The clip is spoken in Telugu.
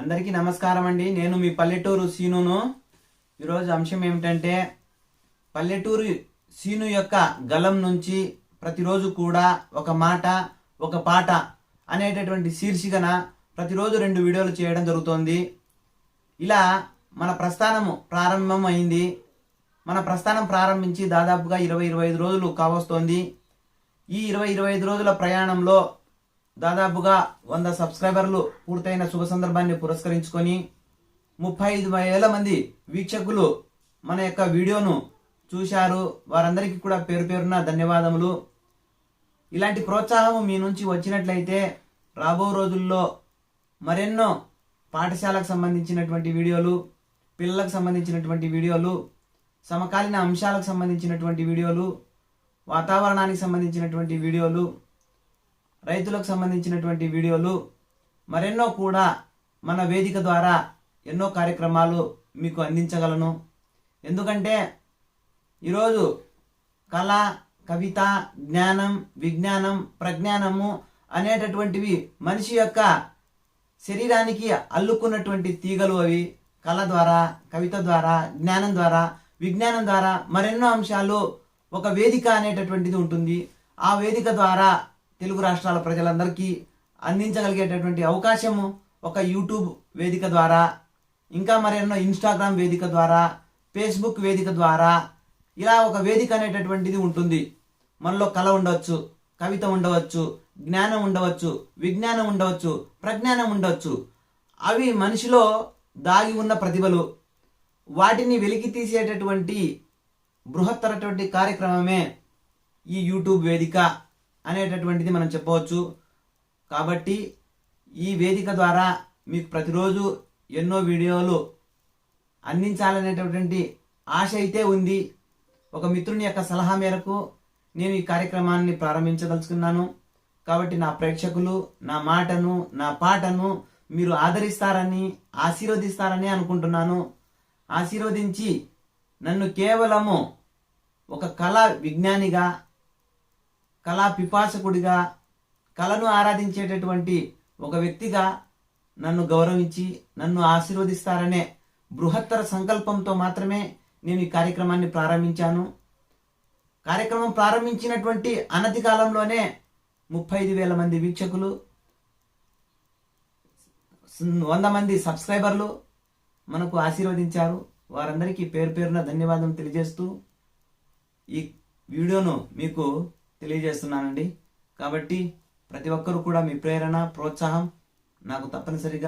అందరికీ నమస్కారం అండి. నేను మీ పల్లెటూరు సీనును. ఈరోజు అంశం ఏమిటంటే పల్లెటూరు సీను యొక్క గలం నుంచి ప్రతిరోజు కూడా ఒక మాట ఒక పాట అనేటటువంటి శీర్షికన ప్రతిరోజు రెండు వీడియోలు చేయడం జరుగుతోంది. ఇలా మన ప్రస్థానము ప్రారంభం అయింది. మన ప్రస్థానం ప్రారంభించి దాదాపుగా ఇరవై ఇరవై ఐదు రోజులు కావస్తోంది. ఈ ఇరవై ఇరవై ఐదు రోజుల ప్రయాణంలో దాదాపుగా వంద సబ్స్క్రైబర్లు పూర్తయిన శుభ సందర్భాన్ని పురస్కరించుకొని ముప్పై ఐదు వేల మంది వీక్షకులు మన యొక్క వీడియోను చూశారు. వారందరికీ కూడా పేరు పేరున ధన్యవాదములు. ఇలాంటి ప్రోత్సాహం మీ నుంచి వచ్చినట్లయితే రాబో రోజుల్లో మరెన్నో పాఠశాలకు సంబంధించినటువంటి వీడియోలు పిల్లలకు సంబంధించినటువంటి వీడియోలు సమకాలీన అంశాలకు సంబంధించినటువంటి వీడియోలు వాతావరణానికి సంబంధించినటువంటి వీడియోలు రైతులకు సంబంధించినటువంటి వీడియోలు మరెన్నో కూడా మన వేదిక ద్వారా ఎన్నో కార్యక్రమాలు మీకు అందించగలను. ఎందుకంటే ఈరోజు కళ కవిత జ్ఞానం విజ్ఞానం ప్రజ్ఞానము అనేటటువంటివి మనిషి యొక్క శరీరానికి అల్లుకున్నటువంటి తీగలు అవి. కళ ద్వారా కవిత ద్వారా జ్ఞానం ద్వారా విజ్ఞానం ద్వారా మరెన్నో అంశాలు ఒక వేదిక అనేటటువంటిది ఉంటుంది. ఆ వేదిక ద్వారా తెలుగు రాష్ట్రాల ప్రజలందరికీ అందించగలిగేటటువంటి అవకాశము ఒక యూట్యూబ్ వేదిక ద్వారా ఇంకా మరెన్నో ఇన్స్టాగ్రామ్ వేదిక ద్వారా ఫేస్బుక్ వేదిక ద్వారా ఇలా ఒక వేదిక అనేటటువంటిది ఉంటుంది. మనలో కళ ఉండవచ్చు కవిత ఉండవచ్చు జ్ఞానం ఉండవచ్చు విజ్ఞానం ఉండవచ్చు ప్రజ్ఞానం ఉండవచ్చు. అవి మనిషిలో దాగి ఉన్న ప్రతిభలు. వాటిని వెలికి తీసేటటువంటి బృహత్తరటువంటి కార్యక్రమమే ఈ యూట్యూబ్ వేదిక. అనేటటువంటిది మనం చెప్పవచ్చు. కాబట్టి ఈ వేదిక ద్వారా మీకు ప్రతిరోజు ఎన్నో వీడియోలు అందించాలనేటటువంటి ఆశ అయితే ఉంది. ఒక మిత్రుని యొక్క సలహా మేరకు నేను ఈ కార్యక్రమాన్ని ప్రారంభించదలుచుకున్నాను. కాబట్టి నా ప్రేక్షకులు నా మాటను నా పాటను మీరు ఆదరిస్తారని ఆశీర్వదిస్తారని అనుకుంటున్నాను. ఆశీర్వదించి నన్ను కేవలము ఒక కళా విజ్ఞానిగా కళా పిపాసకుడిగా కళను ఆరాధించేటటువంటి ఒక వ్యక్తిగా నన్ను గౌరవించి నన్ను ఆశీర్వదిస్తారనే బృహత్తర సంకల్పంతో మాత్రమే నేను ఈ కార్యక్రమాన్ని ప్రారంభించాను. కార్యక్రమం ప్రారంభించినటువంటి అనతి కాలంలోనే ముప్పై ఐదు వేల మంది వీక్షకులు వంద మంది సబ్స్క్రైబర్లు మనకు ఆశీర్వదించారు. వారందరికీ పేరు పేరున ధన్యవాదం తెలియజేస్తూ ఈ వీడియోను మీకు తెలియజేస్తున్నానండి. కాబట్టి ప్రతి ఒక్కరూ కూడా మీ ప్రేరణ ప్రోత్సాహం నాకు తప్పనిసరిగా